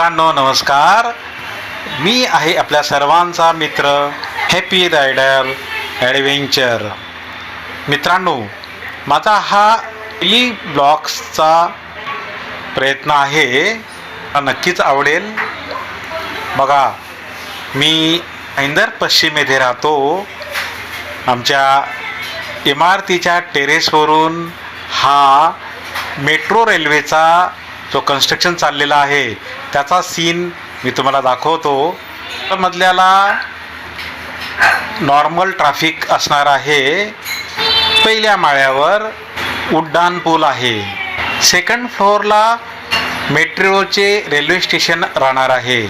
मित्रांनो नमस्कार. मी आहे आपल्या सर्वांचा मित्र हॅपी रायडर ॲडव्हेंचर मित्रांनो माझा हा डेली ब्लॉग्सचा प्रयत्न आहे. नक्कीच आवडेल. बघा मी ऐंदर पश्चिम येथे राहतो. आमच्या इमारतीच्या टेरेसवरून हा मेट्रो रेल्वेचा जो कन्स्ट्रक्शन चाललेला आहे त्याचा सीन मी तुम्हाला दाखवतो. मधल्याला नॉर्मल ट्रॅफिक असणार आहे. पहिल्या माळ्यावर उड्डाण पूल आहे. सेकंड फ्लोअरला मेट्रोचे रेल्वे स्टेशन राहणार आहे.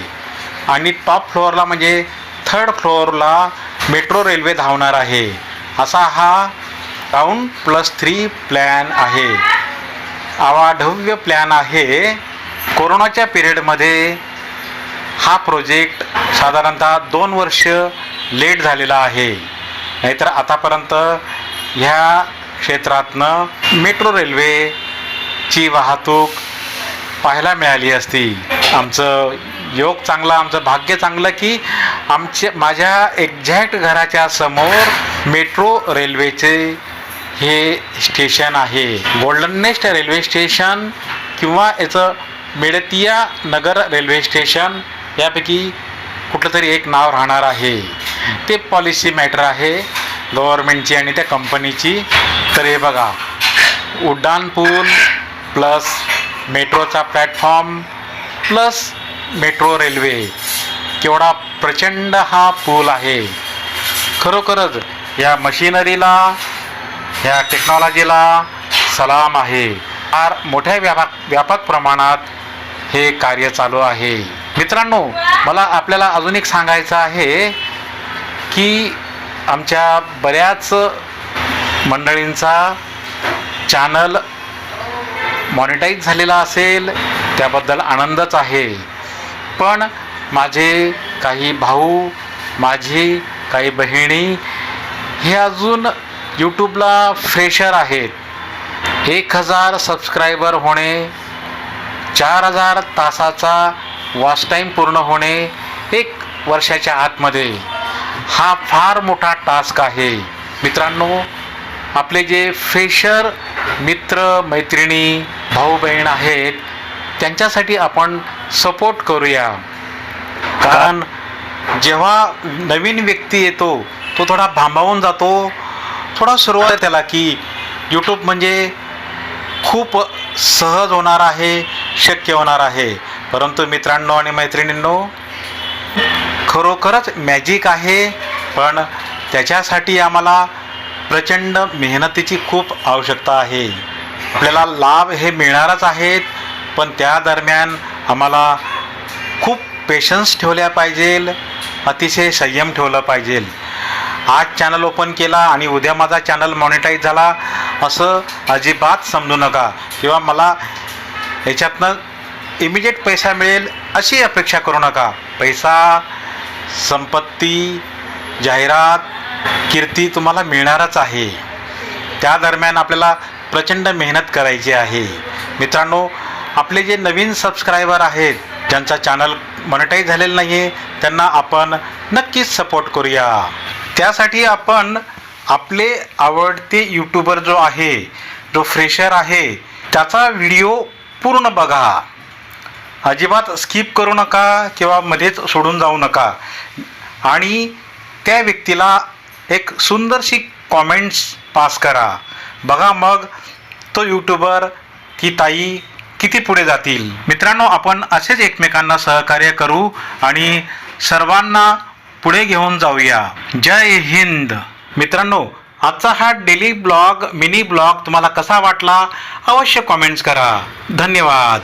आणि टॉप फ्लोअरला म्हणजे थर्ड फ्लोअरला मेट्रो रेल्वे धावणार आहे. असा हा राऊंड प्लस थ्री प्लॅन आहे. आवाढव्य प्लॅन आहे. कोरोनाच्या पिरियडमध्ये हा प्रोजेक्ट साधारणतः दोन वर्ष लेट झालेला आहे. नाहीतर आतापर्यंत ह्या क्षेत्रातनं मेट्रो रेल्वेची वाहतूक पाहायला मिळाली असती. आमचं योग चांगला आमचं भाग्य चांगलं की आमच्या माझ्या एक्झॅक्ट घराच्या समोर मेट्रो रेल्वेचे हे स्टेशन आहे. गोल्डन नेस्ट रेल्वे स्टेशन किंवा याचं मेडतिया नगर रेल्वे स्टेशन यापैकी कुठलं तरी एक नाव राहणार आहे. ते पॉलिसी मॅटर आहे. गव्हर्मेंटची आणि त्या कंपनीची तर हे बघा उड्डाण पूल प्लस मेट्रोचा प्लॅटफॉर्म प्लस मेट्रो रेल्वे केवढा प्रचंड हा पूल आहे. खरोखरच या मशिनरीला ह्या टेक्नॉलॉजीला सलाम आहे. फार मोठ्या व्यापक व्यापक प्रमाणात हे कार्य चालू आहे. मित्रांनो मला आपल्याला अजून एक सांगायचं आहे की आमच्या बऱ्याच मंडळींचा चॅनल मॉनिटाईज झालेला असेल त्याबद्दल आनंदच आहे. पण माझे काही भाऊ माझी काही बहिणी हे अजून यूट्यूबला फ्रेशर आहेत एक हजार सबस्क्रायबर होणे चार हजार तासाचा वॉच टाईम पूर्ण होणे एक वर्षाच्या आतमध्ये हा फार मोठा टास्क आहे. मित्रांनो आपले जे फ्रेशर मित्र मैत्रिणी भाऊ बहीण आहेत त्यांच्यासाठी आपण सपोर्ट करूया. कारण जेव्हा नवीन व्यक्ती येतो तो थोडा भांबावून जातो थोडा सुरुवात आहे त्याला की यूट्यूब म्हणजे खूप सहज होणार आहे शक्य होणार आहे. परंतु मित्रांनो आणि मैत्रिणींनो खरोखरच मॅजिक आहे पण त्याच्यासाठी आम्हाला प्रचंड मेहनतीची खूप आवश्यकता आहे. आपल्याला लाभ हे मिळणारच आहेत पण त्या दरम्यान आम्हाला खूप पेशन्स ठेवल्या पाहिजेल अतिशय संयम ठेवलं पाहिजेल. आज चॅनल ओपन केला आणि उद्या माझा चॅनल मॉनिटाईज झाला असं अजिबात समजू नका. किंवा मला याच्यातनं इमिजिएट पैसा मिळेल अशी अपेक्षा करू नका. पैसा संपत्ती जाहिरात कीर्ती तुम्हाला मिळणारच आहे. त्या दरम्यान आपल्याला प्रचंड मेहनत करायची आहे. मित्रांनो आपले जे नवीन सबस्क्रायबर आहेत ज्यांचा चॅनल मॉनिटाईज झालेला नाही आहे त्यांना आपण नक्कीच सपोर्ट करूया. त्यासाठी आपण आपले आवडते यूट्यूबर जो आहे जो फ्रेशर आहे त्याचा व्हिडिओ पूर्ण बघा. अजिबात स्किप करू नका किंवा मध्येच सोडून जाऊ नका. आणि त्या व्यक्तीला एक सुंदरशी कॉमेंट्स पास करा. बघा मग तो यूट्यूबर की ताई किती पुढे जातील. मित्रांनो आपण असेच एकमेकांना सहकार्य करू आणि सर्वांना पुढे घेऊन जाऊया. जय हिंद. मित्रांनो आजचा हा डेली ब्लॉग मिनी ब्लॉग तुम्हाला कसा वाटला? अवश्य कॉमेंट्स करा. धन्यवाद.